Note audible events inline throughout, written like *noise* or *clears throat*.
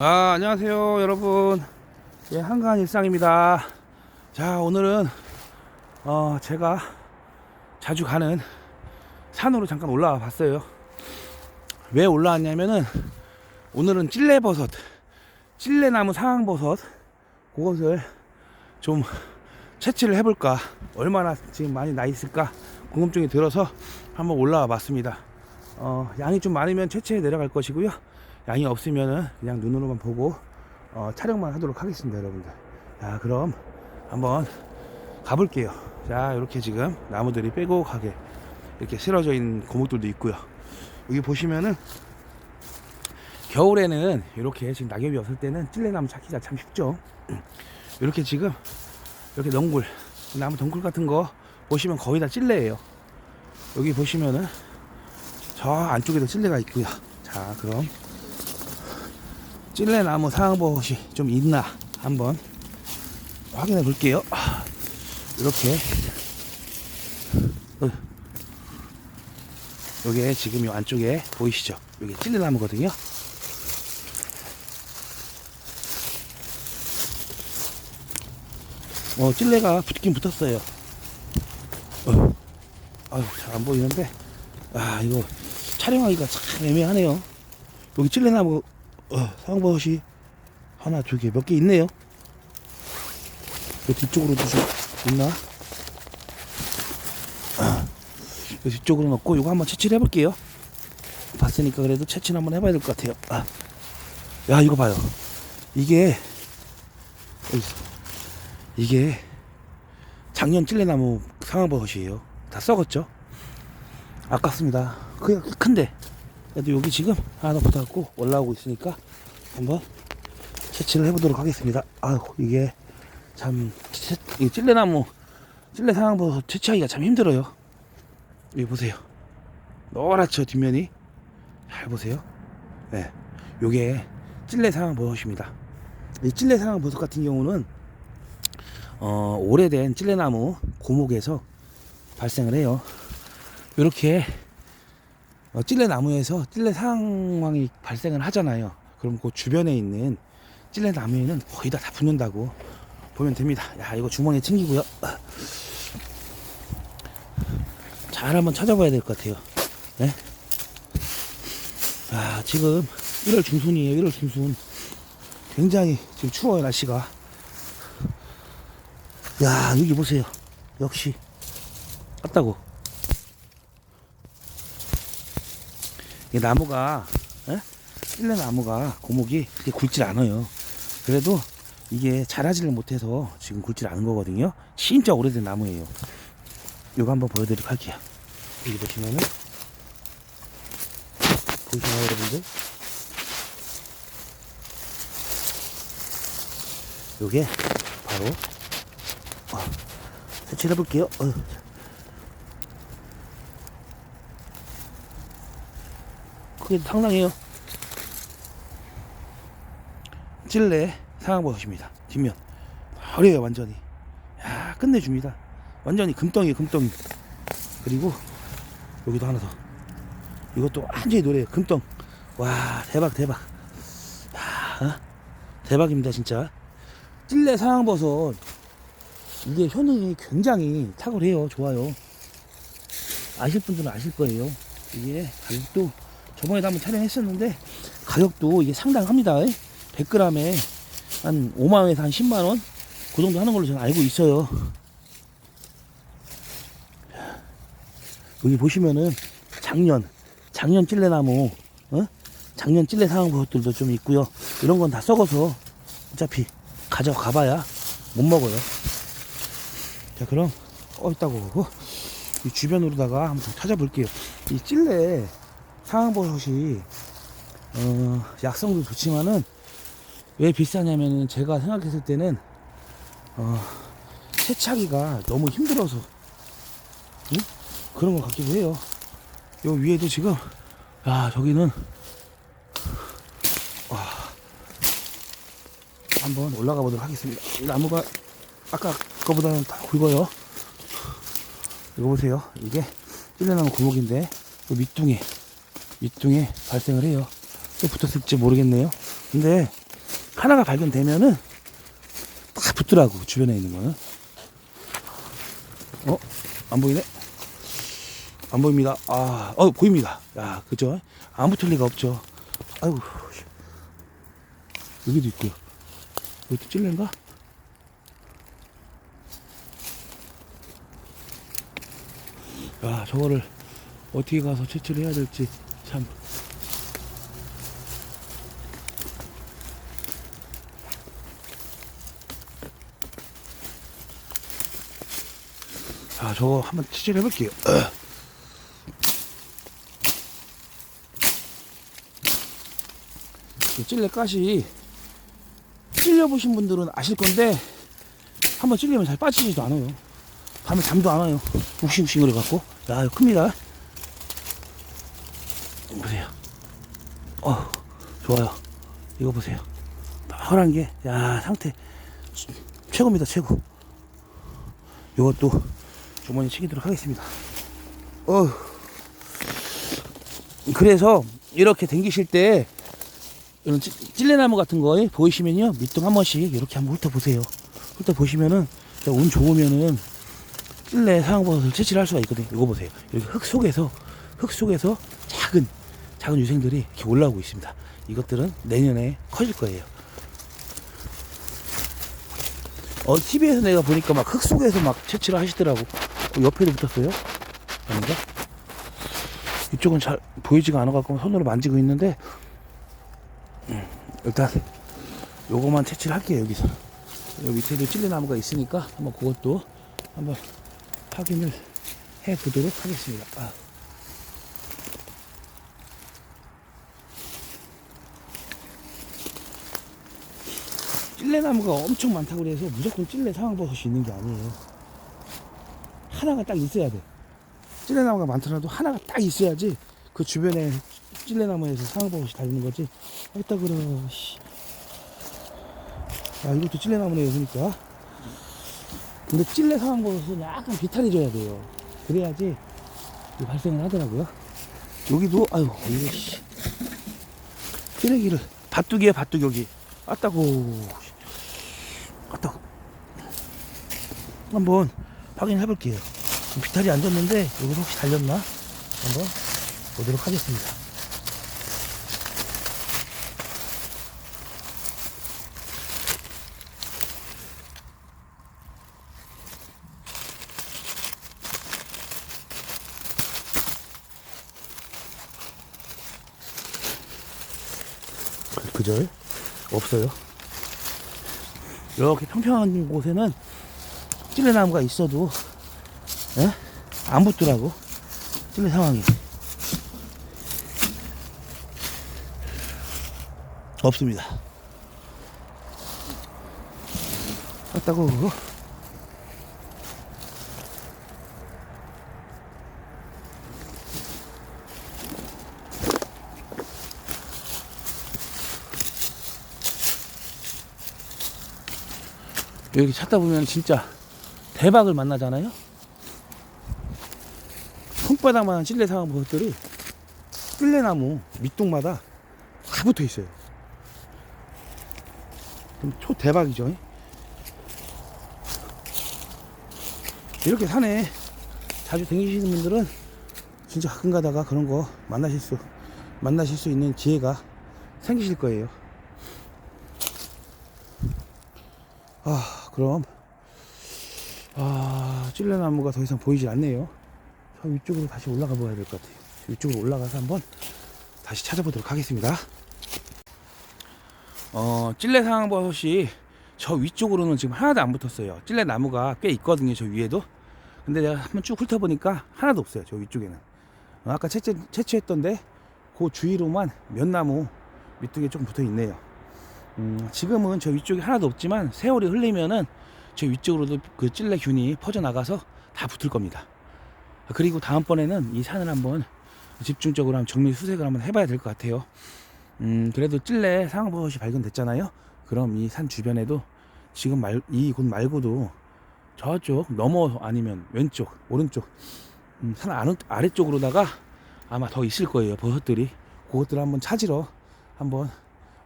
아, 안녕하세요, 여러분. 예, 한가한 일상입니다. 자, 오늘은, 어, 제가 자주 가는 산으로 잠깐 올라와 봤어요. 왜 올라왔냐면은, 오늘은 찔레버섯, 찔레나무 상황버섯, 그것을 좀 채취를 해볼까. 얼마나 지금 많이 나 있을까. 궁금증이 들어서 한번 올라와 봤습니다. 어, 양이 좀 많으면 채취해 내려갈 것이고요. 양이 없으면은 그냥 눈으로만 보고 어, 촬영만 하도록 하겠습니다, 여러분들. 자, 그럼 한번 가볼게요. 자, 이렇게 지금 나무들이 빼곡하게 이렇게 실어져 있는 고목들도 있고요. 여기 보시면은 겨울에는 이렇게 지금 낙엽이 없을 때는 찔레나무 찾기가 참 쉽죠. *clears throat* 이렇게 지금 이렇게 넝굴 나무 덩굴 같은 거 보시면 거의 다 찔레예요. 여기 보시면은 저 안쪽에도 찔레가 있고요. 자, 그럼 찔레나무 상황버섯이 좀 있나 한번 확인해 볼게요. 아, 이렇게 어. 요게 지금 이 안쪽에 보이시죠? 요게 찔레나무거든요. 어, 찔레가 붙긴 붙었어요. 어. 아유, 잘 안 보이는데. 아, 이거 촬영하기가 참 애매하네요. 여기 찔레나무 어, 상버섯이 하나, 두 개, 몇 개 있네요. 그 뒤쪽으로도 좀 있나? 아, 그 뒤쪽으로 넣고 이거 한번 채취를 해볼게요. 봤으니까 그래도 채취를 한번 해봐야 될 것 같아요. 아. 야, 이거 봐요. 이게? 이게 작년 찔레나무 상황버섯이에요. 다 썩었죠? 아깝습니다. 그냥 큰데 그래도 여기 지금 하나 더 붙어갖고 올라오고 있으니까 한번 채취를 해보도록 하겠습니다. 아유 이게 참 찔레나무 찔레 상황버섯 채취하기가 참 힘들어요. 여기 보세요. 노랗죠 뒷면이 잘 보세요. 네, 요게 찔레 상황 버섯입니다. 이 찔레 상황 버섯 같은 경우는 어, 오래된 찔레나무 고목에서 발생을 해요. 이렇게 어, 찔레 나무에서 찔레 상황이 발생을 하잖아요. 그럼 그 주변에 있는 찔레 나무에는 거의 다 다 붙는다고 보면 됩니다. 야 이거 주머니에 챙기고요. 잘 한번 찾아봐야 될 것 같아요. 네? 아 지금 1월 중순이에요. 1월 중순. 굉장히 지금 추워요 날씨가. 야 여기 보세요. 역시 같다고. 이 나무가 예? 찔레 나무가 고목이 그렇게 굵질 않아요. 그래도 이게 자라지를 못해서 지금 굵질 않은 거거든요. 진짜 오래된 나무예요. 이거 한번 보여드리도록 할게요. 여기 보시면은 보이시나요 여러분들? 요게 바로 어, 세치를 해볼게요. 어. 크게 상당해요. 찔레 상황버섯입니다. 뒷면 어려요 완전히. 야 끝내줍니다. 완전히 금덩이 금덩이. 그리고 여기도 하나 더. 이것도 완전히 노래요. 금덩. 와 대박 대박. 야, 어? 대박입니다 진짜. 찔레 상황버섯 이게 효능이 굉장히 탁월해요. 좋아요. 아실 분들은 아실 거예요. 이게 가격도 저번에도 한번 촬영했었는데 가격도 이게 상당합니다. 100g에 한 5만원에서 한 10만원 그 정도 하는 걸로 저는 알고 있어요. 여기 보시면은 작년 작년 찔레나무 어? 작년 찔레 상황 것들도 좀 있고요. 이런 건 다 썩어서 어차피 가져가봐야 못 먹어요. 자 그럼 어 있다고 이 주변으로다가 한번 찾아볼게요. 이 찔레 상황버섯이 어, 약성도 좋지만은 왜 비싸냐면은 제가 생각했을 때는 어, 채취하기가 너무 힘들어서 응? 그런 것 같기도 해요. 요 위에도 지금 야 저기는 와, 한번 올라가 보도록 하겠습니다. 이 나무가 아까 거보다는 더 굵어요. 이거 보세요. 이게 찔레나무 그 밑둥에 밑둥에 발생을 해요. 또 붙었을지 모르겠네요. 근데 하나가 발견되면은 딱 붙더라고 주변에 있는 거는 어? 안 보이네? 안 보입니다 아, 어 보입니다 야 그죠? 안 붙을 리가 없죠 아이고 여기도 있고요 여기도 찔레인가? 야 저거를 어떻게 가서 채취를 해야 될지 참 자, 저거 한번 취재를 해볼게요. *clears throat* 이 찔레 가시 찔려보신 분들은 아실 건데 한번 찔리면 잘 빠지지도 않아요. 밤에 잠도 안 와요. 욱신욱신 그래갖고 야 큽니다. 보세요. 어 좋아요. 이거 보세요. 파란 게 야 상태 최고입니다 최고. 이것도 주머니 챙기도록 하겠습니다. 어. 그래서 이렇게 댕기실 때 이런 찌- 찔레나무 같은 거에 보이시면요 밑둥 한 번씩 이렇게 한번 훑어보세요. 훑어보시면은 운 좋으면은 찔레 상황버섯을 채취를 할 수가 있거든요. 이거 보세요. 이렇게 흙 속에서 흙 속에서 작은 작은 유생들이 이렇게 올라오고 있습니다. 이것들은 내년에 커질 거예요. 어, TV에서 내가 보니까 막 흙 속에서 막 채취를 하시더라고. 그 옆에도 붙었어요. 아닌가? 이쪽은 잘 보이지가 않아갖고 손으로 만지고 있는데, 음, 일단, 요거만 채취를 할게요, 여기서. 여기 밑에도 찔레나무가 있으니까 한번 그것도 한번 확인을 해 보도록 하겠습니다. 아. 찔레나무가 엄청 많다고 그래서 무조건 찔레 상황버섯이 있는 게 아니에요. 하나가 딱 있어야 돼. 찔레나무가 많더라도 하나가 딱 있어야지 그 주변에 찔레나무에서 상황버섯이 달리는 거지. 했다 그러. 씨. 아 이것도 찔레나무네 여기니까. 근데 찔레 상황버섯은 약간 비탈해져야 돼요. 그래야지 이 발생을 하더라고요. 여기도 아유 이거 씨. 쓰레기를 밭두기에 밭두기 여기. 아따고 아따고 한번 확인해 볼게요. 비탈이 안 졌는데 여기 혹시 달렸나? 한번 보도록 하겠습니다. 그죠? 없어요. 이렇게 평평한 곳에는 찔레나무가 있어도 예? 안 붙더라고 찔레 상황이 없습니다. 왔다고 여기 찾다 보면 진짜 대박을 만나잖아요. 손바닥만한 찔레 상황 버섯들이 찔레나무 밑동마다 다 붙어 있어요. 그럼 초 대박이죠. 이렇게 산에 자주 다니시는 분들은 진짜 가끔 가다가 그런 거 만나실 수 만나실 수 있는 기회가 생기실 거예요. 아, 그럼 아, 찔레나무가 더 이상 보이질 않네요. 저 위쪽으로 다시 올라가 봐야 될 것 같아요. 위쪽으로 올라가서 한번 다시 찾아보도록 하겠습니다. 어, 찔레 상황버섯이 저 위쪽으로는 지금 하나도 안 붙었어요. 찔레 나무가 꽤 있거든요, 저 위에도. 근데 내가 한번 쭉 훑어보니까 하나도 없어요, 저 위쪽에는. 어, 아까 채취, 채취했던데, 그 주위로만 몇 나무 밑둥에 조금 붙어 있네요. 음, 지금은 저 위쪽에 하나도 없지만 세월이 흘리면은 저 위쪽으로도 그 찔레균이 퍼져나가서 다 붙을 겁니다. 그리고 다음번에는 이 산을 한번 집중적으로 한번 정밀 수색을 한번 해봐야 될 것 같아요. 음, 그래도 찔레 상황버섯이 발견됐잖아요. 그럼 이 산 주변에도 지금 말, 이곳 말고도 저쪽 넘어 아니면 왼쪽, 오른쪽, 음, 산 아래, 아래쪽으로다가 아마 더 있을 거예요. 버섯들이. 그것들을 한번 찾으러 한번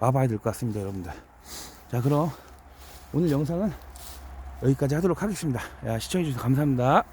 와봐야 될 것 같습니다, 여러분들. 자, 그럼 오늘 영상은 여기까지 하도록 하겠습니다. 야, 시청해주셔서 감사합니다.